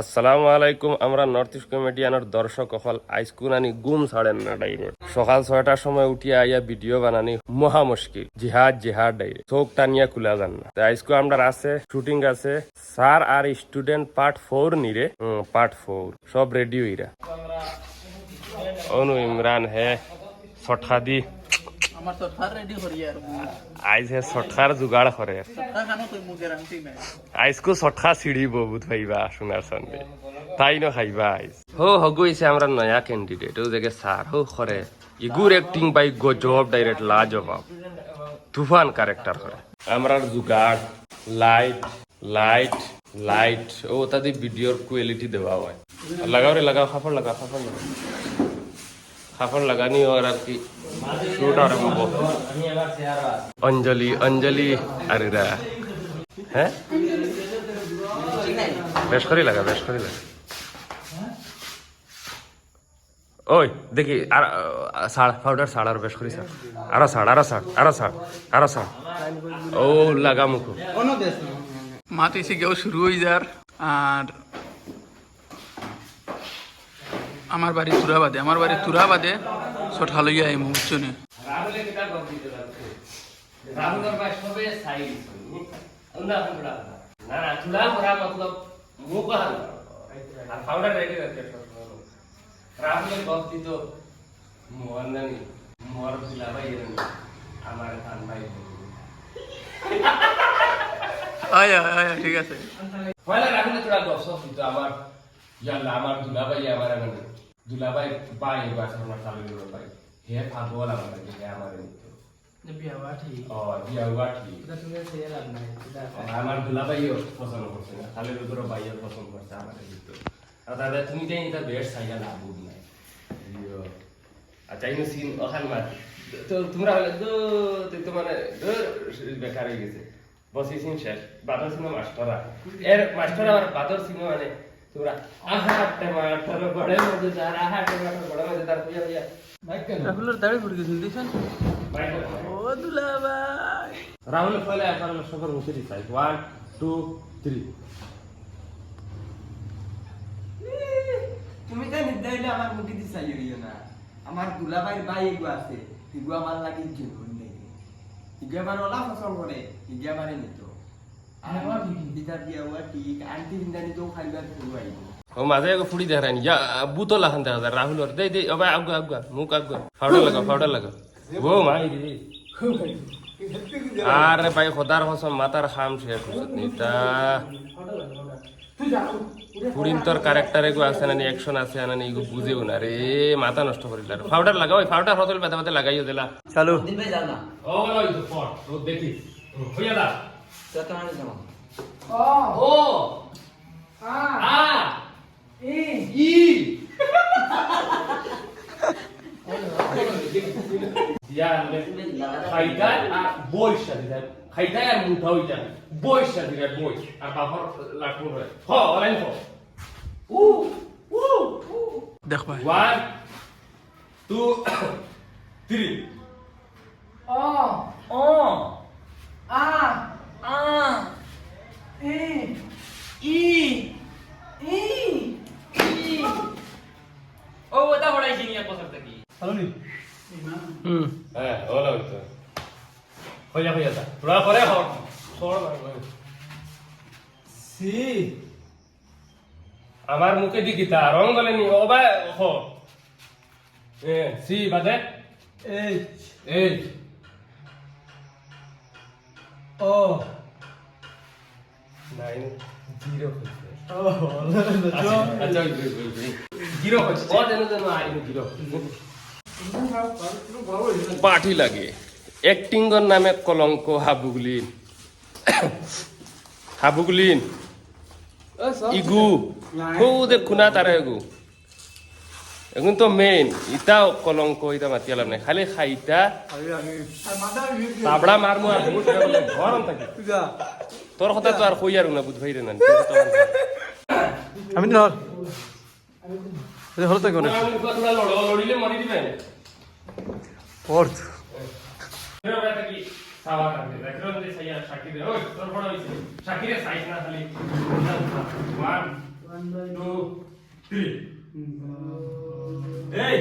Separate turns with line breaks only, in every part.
আসসালামু আলাইকুম, আমরা নর্থ ইস্ট কমেডিয়ানের দর্শক অকল আইসকুন আনি গুম ছাড়েন না ডাইরেক্ট সকাল ছয়টার সময় উঠিয়া আইয়া ভিডিও বানানি মহা মুশকিল। জিহাদ জিহাদ ডাইরেক্ট চোখ টানিয়া খুলা যান না। আইসকু আমরা আছে শুটিং আছে। স্যার আর স্টুডেন্ট পার্ট ফোর নিরে। পার্ট ফোর সব রেডি হইরা। অনু ইমরান হে, ছটকা দি।
আমার তো থার রেডি করি আর
আইজ হে ছটকার জোগাড় করে
তা খানো তুই মুখ গ্যারান্টি নাই।
আইসকো ছটকা সিঁড়ি বহুত ভাইবা সোনার সন্দেহ তাই ন খাইবা হো আমরা নয়া ক্যান্ডিডেট ও স্যার হো করে ইগুর অ্যাক্টিং বাই গজব ডাইরেক্ট তুফান ক্যারেক্টার করে আমরা জুগাড় লাইট লাইট লাইট ও তাদের ভিডিওর কোয়ালিটি দেওয়া হয়। লাগাও রে লাগাও খাফড় লাগাও খাফড় লাগাও খাফড় লাগানি আর কি। শুট আরম্ভ অঞ্জলি অঞ্জলি আরিরা হ্যাঁ বেশ করে লাগা বেশ করে লাগা ওই দেখি আর সাড় পাউডার সাড় আর বেশ করে সাড় আরও সাড় আরও সাড় আরও সাড় আরও সাড় ও লাগা মুখো
মাত এসে গেও শুরু হয়ে যার আর আমার বাড়ি তুরাবাদে আমার বাড়ি তুরাবাদে সঠা লইয়া এই মুহূর্তে।
রাহুলের ভাই সবে সাইড না না চুলা ভরা মতলব মুখ হাল আর পাউডার রেডি রাখতে রাহুলের ভক্তি তো মোহন নানি মোর দিলা ভাই আমার খান ভাই
আয় আয়, ঠিক আছে।
পয়লা রাহুলের তোরা দশ কিন্তু আমার, ইয়াল্লা, আমার দুলাভাই, আমার মানে দুলাভাই বাই বাস আমার চালু ভাই হে পাগল আমার লাগে হে আমার উঠি আমার দুলাভাইও পছন্দ করছে না খালি রুদ্র ভাইও পছন্দ করছে আমার কিন্তু আর দাদা তুমি যাই এটা বেশ চাইয়া লাভ নাই। আচ্ছা ইনো সিন ওখান মার তো তোমরা হলে দো তুই তো মানে বেকার হয়ে গেছে। বসি সিন শেষ বাদর সিনেমা মাস্টারা এর মাস্টার আমার বাদর সিনেমা মানে
রাহুলের দাড়ি গেছিল দিছেন ও
সবার মুখে ওয়ান টু থ্রি
তুমি তো নির্দাইলে আমার মুখে দি চাইও না। আমার দুলাভাইয়ের ভাই এগুলো আছে। এগুলো আমার লাগে জীবন নেই। এগুলো আমার ওলা ফসল করে এগুলো আমার নিত।
ও মাঝে এক ফুড়ি দেখা ইয়া বুতো লাখান দেখা যায় রাহুল দে দে অবা আগুয়া আগুয়া মুখ আগুয়া ফাউডার লাগা ফাউডার লাগা। ও মাই দিদি আরে ভাই খোদার কসম মাতার খাম শেষ নিতা। ফুড়িন তোর ক্যারেক্টার এগো আছে না অ্যাকশন আছে না এগো বুঝেও না রে। মাথা নষ্ট করিল আর ফাউডার লাগা ওই ফাউডার হতল বেদা বেদা লাগাইও দিলা।
চালু।
দিন ভাই যাও না
ও ওই তো ফট ও। দেখি হইয়া দা
তো তোমার
আ ই ইয়া খাইতা আর আর মুঠা হইতা বইসা দিলা বই। আর বাপর হয় হ অলাইন হ। উ উ
দেখ ভাই।
ওয়ান টু থ্রি
ও ওটা পড়াইছি নিয়ে বছর থেকে
হুম
হ্যাঁ ওলা হইতো হইয়া হইয়া দা তোরা করে হ সর সি। আমার মুখে দি গীতা রং গলে নি। ও বা হ এ সি বাদে
এইচ।
এইচ
ও।
নাইন। জিরো আচ্ছা পার্টি লাগে। অ্যাক্টিংয়ের নামে কলঙ্ক হাবুগুলিন। হাবুগুলিন। ইগু। খুদে খুনা তারা এগু। এখন তো মেইন ইটাও কলঙ্ক ইটা মাতি আলাম নাই। খালি খাইতা তাবড়া মারমু আর গরম থাকে তোর কথা তো আর কই আর না বুঝ ভাইরে না
আমি ধর হলো তো কোনে
লড়িলে মরি দিবেন।
পড়
সাওয়া কাটে দেখো যে সাইয়া শাকিরে ওই তোর বড় হইছে শাকিরে সাইজ না খালি। ওয়ান টু থ্রি
এই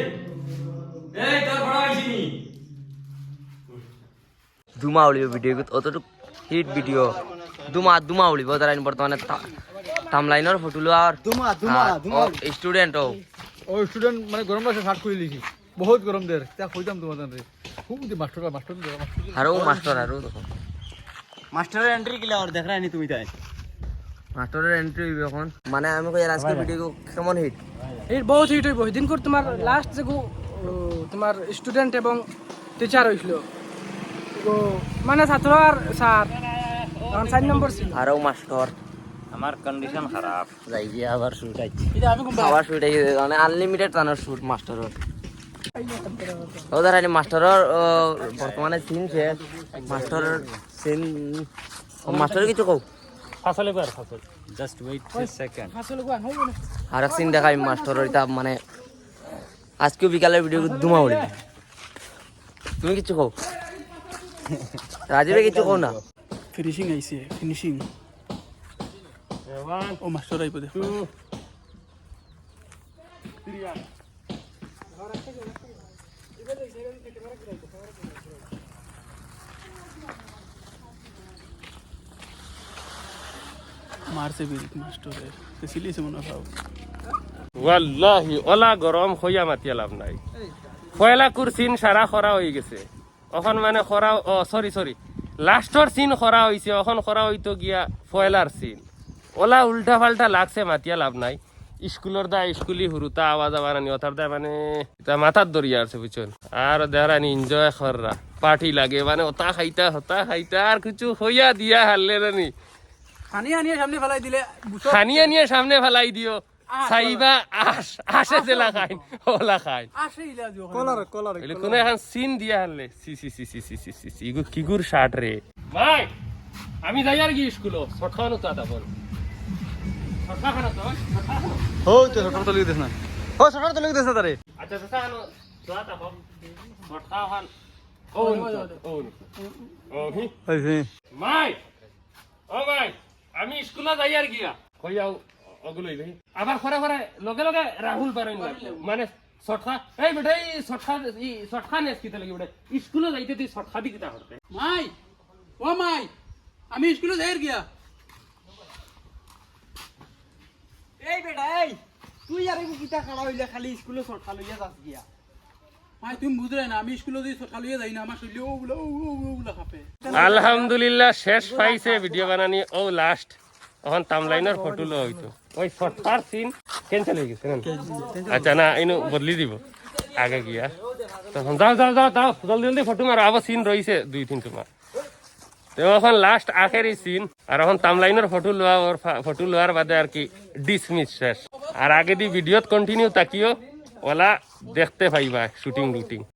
এই তোর বড় হইছি নি।
দুমা উলিব ভিডিও অতটুক হিট ভিডিও দুমা দুমা উলিব তারা বর্তমানে টামলাইনের ফটো লোৱাৰ।
দুমা দুমা দুমা
ষ্টুডেণ্ট ও
ও স্টুডেন্ট মানে গরম লাগছে শার্ট করে লিখি বহুত গরম দের তা কইতাম তোমার তানরে খুব দি মাস্টার মাস্টার মাস্টার
আৰু মাষ্টৰ আৰু দেখোন।
মাস্টারের এন্ট্রি কিলা আর দেখ রানি তুমি তাই।
মাষ্টৰৰ এন্ট্ৰি হইব এখন মানে আমি কই আজকে ভিডিও কেমন হিট
এই বহুত হিট হইব। সেদিন করে তোমার লাস্ট যে তোমার স্টুডেন্ট এবং টিচার হয়েছিল গো, মানে ছাত্র আর স্যার তখন চার নম্বর ছিল।
আৰু মাষ্টৰ।
আমার কন্ডিশন খারাপ
যাই গিয়ে আবার শুট আইছে।
এটা আমি কোনবা
আবার শুট আইছে মানে আনলিমিটেড টানার শুট মাষ্টৰৰ। ও দাঁড়া মাষ্টৰৰ ও, বৰ্তমানে চিন শেষ। মাষ্টৰৰ চিন মাষ্টৰ কিছু কও।
ফাসলে কর ফাসল জাস্ট ওয়েট সেকেন্ড
আসলে গো হইব না
আর এক সিন দেখাই মাস্টার এটা মানে আজকেও বিকালের ভিডিও দুমা উড়ি তুমি কিছু কও। রাজীবে কিছু কও না।
ফিনিশিং আইছে ফিনিশিং ও মাস্টার আইব দেখো। মারছে
ওলা মাতিয়া লাভ নাই। পয়লা কুর সিন সারা খরা হয়ে গেছে। এখন মানে খরা ও সরি সরি লাস্টর সিন খরা হইছে এখন খরা হইতো গিয়া পয়লার সিন। ওলা উল্টা পাল্টা লাগছে, মাতিয়া লাভ নাই। স্কুলের দা স্কুলি হুরুতা আওয়াজ আবারানি অথার দা মানে তা মাথার দরিয়া আছে বুঝছেন আর দেহারানি এনজয় কররা পার্টি লাগে মানে ওতা খাইতা হতা খাইতা আর কিছু হইয়া দিয়া হারলে রানি
হানি হানি সামনে ফেলাই দিলে বুঝো
খানিয়া নিয়ে সামনে ফেলাই দিও সাইবা আস আসে জেলা খাইন ওলা খাইন
আসে ইলা দিও
কলার কলার
এলে কোন এখন সিন দিয়া হারলে সি সি সি সি সি সি সি সি ইগু কিগুর শার্ট রে ভাই আমি যাই আর কি স্কুলো ছটখানো চাতা বল हो त्यो
सठा त
लेख्दैछ हो सठा আমি স্কুলে যাই আর গিয়া কইয়াও অগুলোই ভাই আবার খরা খরা লগে লগে রাহুল পারেন মানে সঠা এই বেটা এই সঠা এই সঠা নেস কিতে লাগি বেটা স্কুলে যাইতে তুই সঠা দি কিতা হরতে
মাই ও মাই আমি স্কুলে যাই আর গিয়া
এই বেটা তুই আর এই কিতা খাড়া হইলে খালি স্কুলে সরকার লইয়া যাস গিয়া
আলহামদুলিল্লাহ শেষ পাইছে ভিডিও বানানি ও লাস্ট এখন টামলাইনের ফটো লো হইতো ওই শর্টখার সিন ক্যান্সেল হয়ে গেছে আচ্ছা না ইনু বদলি দিব আগে গিয়া তখন যাও যাও যাও যাও জলদি জলদি ফটো মারো আবার সিন রইছে দুই তিন তোমার তো এখন লাস্ট আখেরই সিন আর এখন তামলাইনের ফটো লোয়া ওর ফটো লোয়ার বাদে আর কি ডিসমিস শেষ। আর আগে দি ভিডিওত কন্টিনিউ তাকিও ওলা দেখতে পাইবা শুটিং রুটিং